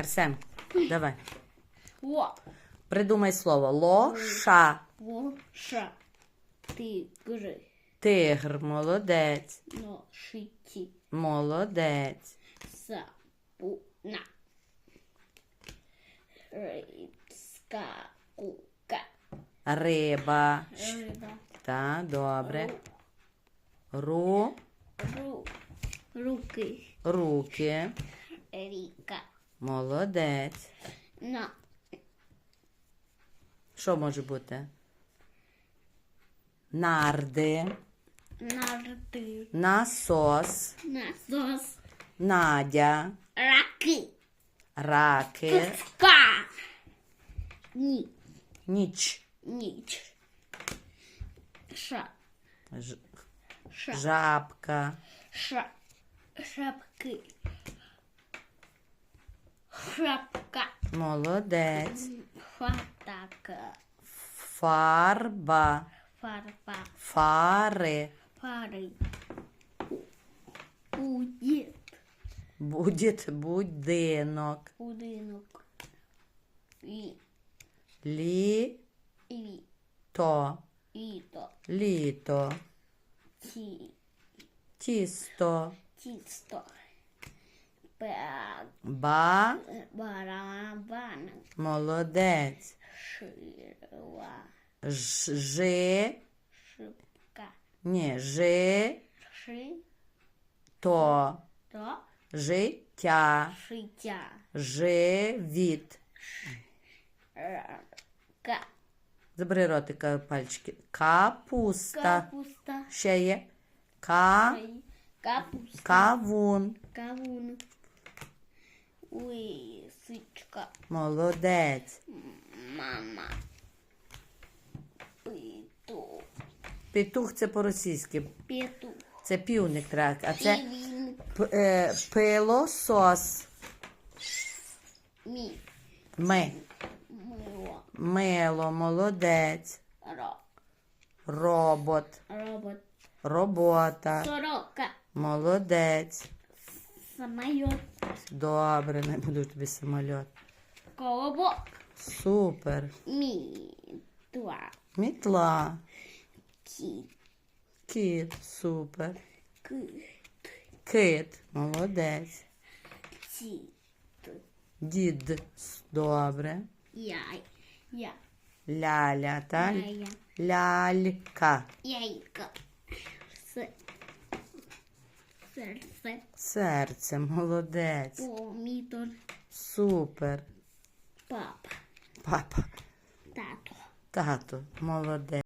Арсен, давай. Во. Придумай слово. Лоша. Лоша. Тигри. Тигр. Молодець. Ношиті. Молодець. Сапуна. Рибська кука. Риба. Риба. Та, добре. Ру. Ру. Руки. Руки. Ріка. Молодець. На. Що може бути? Нарди. Нарти. Насос. Насос. Надя. Раки. Раки. Ка. Ні. Ніч. Ніч. Ша. Ж- Ша. Жабка. Ша. Шапки. Шапка. Молодець. Фатака. Фарба. Фарба. Фари. Фари. Удід. Будет будинок. Будинок. І. Літо. І. Іто. Літо. Ті. Тісто. Тісто. Ба. Ба. Барабан. Молодець. Шива. Ж. Жи. Шипка. Ні, жи. Ши. То. То. Життя. Шиття. Живіт. Ка. Забери ротика пальчики. Капуста. Капуста. Ще є. Ка. Капуста. Кавун. Кавун. Лисичка. Молодець. Мама. Петух. Петух це по-російськи. Петух. Це півник трак. А це е, пилосос. Мі. Ми. Мило. Мило, молодець. Ро. Робот. Робот. Робота. Сорока. Молодець. Самолет. Добре, не буду тобі самоліт. Колобок. Супер. Мітла. Мітла. Кіт. Кіт. Супер. Кит. Кит. Молодець. Ті. Дід. Добре. Яй. Я. Ляля, та? Яя. Лялька. Яйка. С. Серце. Серце, молодець. Помідор. Супер. Папа. Папа. Тато. Тато, молодець.